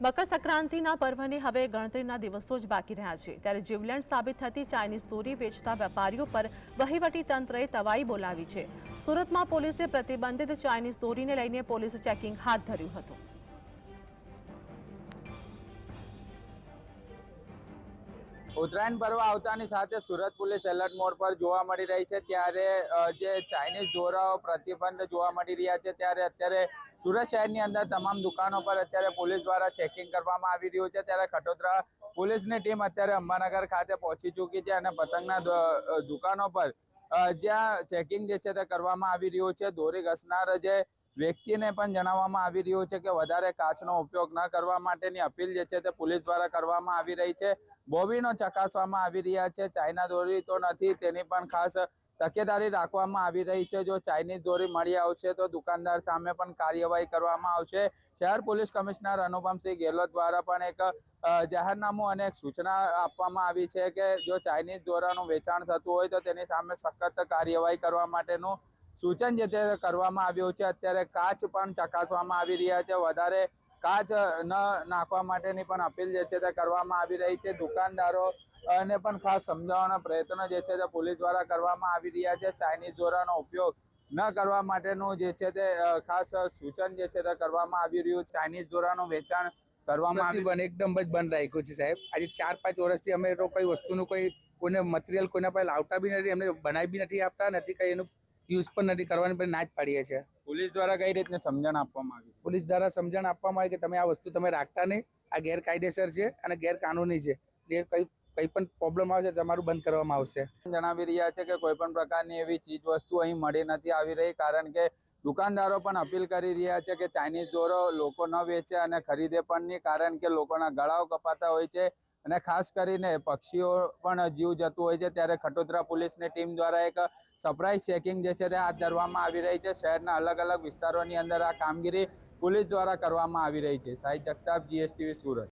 મકર સંક્રાંતિના પર્વને હવે ગણતરીના દિવસો જ બાકી રહ્યા છે. ત્યારે જીવલેણ સાબિત થતી ચાઇનીઝ દોરી વેચતા વેપારીઓ પર વહીવટી તંત્રએ તવાઈ બોલાવી છે. સુરતમાં પોલીસે પ્રતિબંધિત ચાઇનીઝ દોરીને લઈને પોલીસ ચેકિંગ હાથ ધર્યું હતું. ઉત્તરાયણ પર્વ આવતાની સાથે સુરત પોલીસ એલર્ટ મોડ પર જોવા મળી રહી છે. ત્યારે જે ચાઇનીઝ દોરાઓ પ્રતિબંધ જોવા મળી રહ્યા છે, ત્યારે અત્યારે સુરત શહેરની અંદર તમામ દુકાનો પર અત્યારે પોલીસ દ્વારા ચેકિંગ કરવામાં આવી રહ્યું છે. ત્યારે ખટોદરા પોલીસની ટીમ અત્યારે અંબાનગર ખાતે પહોંચી ચૂકી છે અને પતંગના દુકાનો પર જ્યાં ચેકિંગ જે છે તે કરવામાં આવી રહ્યું છે. દોરી ઘસનાર જે વ્યક્તિને પણ જણાવવામાં આવી રહ્યું છે કે વધારે કાચનો ઉપયોગ ન કરવા માટેની અપીલ જે છે તે પોલીસ દ્વારા કરવામાં આવી રહી છે. બોબીનો ચકાસવામાં આવી રહ્યા છે. ચાઇના દોરી તો નથી, તેની પણ ખાસ તકેદારી રાખવામાં આવી રહી છે. જો ચાઇનીઝ દોરી મળી આવશે તો દુકાનદાર સામે પણ કાર્યવાહી કરવામાં આવશે. શહેર પોલીસ કમિશનર અનુપમસિંહ ગેહલોત દ્વારા પણ એક જાહેરનામું અને એક સૂચના આપવામાં આવી છે કે જો ચાઇનીઝ દોરાનું વેચાણ થતું હોય તો તેની સામે સખત કાર્યવાહી કરવા માટેનું સૂચન જે તે કરવામાં આવ્યું છે અત્યારે કાચ પણ ચકાસવામાં આવી રહ્યા છે. વધારે કાચ ન નાખવા માટેની પણ અપીલ જે છે તે કરવામાં આવી રહી છે. દુકાનદારો અને પણ ખાસ સમજાવવાના પ્રયત્નો જે છે તે પોલીસ દ્વારા કરવામાં આવી રહ્યા છે. ચાઇનીઝ દોરાનો ઉપયોગ ન કરવા માટેનું જે છે તે ખાસ સૂચન જે છે તે કરવામાં આવી રહ્યું. છે ચાઇનીઝ દોરાનું વેચાણ કરવામાં આવ્યું એકદમ જ બંધ રાખ્યું છે સાહેબ. આજે ચાર પાંચ વર્ષથી અમે કોઈ વસ્તુનું કોઈ કોઈને મટીરિયલ કોઈના પાસે લાવતા બી નથી એમને બનાવી બી નથી આપતા નથી કઈ એનું યુઝ પણ નથી કરવાની પણ ના જ પાડીએ છીએ. પોલીસ દ્વારા કઈ રીતને સમજણ આપવામાં આવી? પોલીસ દ્વારા સમજણ આપવામાં આવે કે તમે આ વસ્તુ તમે રાખતા નહીં. આ ગેરકાયદેસર છે અને ગેરકાનૂની છે. એ કઈ કઈ પણ પ્રોબ્લેમ આવશે તમારું બંધ કરવામાં આવશે. જણાવી રહ્યા છે કે કોઈ પણ પ્રકારની એવી ચીજ વસ્તુ અહીં મળી નથી, આવી રહી, કારણ કે દુકાનદારો પણ અપીલ કરી રહ્યા છે કે ચાઇનીઝ દોરો લોકો ન વેચે અને ખરીદે પણ નહીં, કારણ કે લોકોના ગળાઓ કપાતા હોય છે અને ખાસ કરીને પક્ષીઓ પણ જીવ જતું હોય છે. ત્યારે ખટોદરા પોલીસની ટીમ દ્વારા એક સરપ્રાઇઝ ચેકિંગ જે છે તે હાથ ધરવામાં આવી રહી છે. શહેરના અલગ અલગ વિસ્તારોની અંદર આ કામગીરી પોલીસ દ્વારા કરવામાં આવી રહી છે. જગતાપ જીએસટીવી સુરત.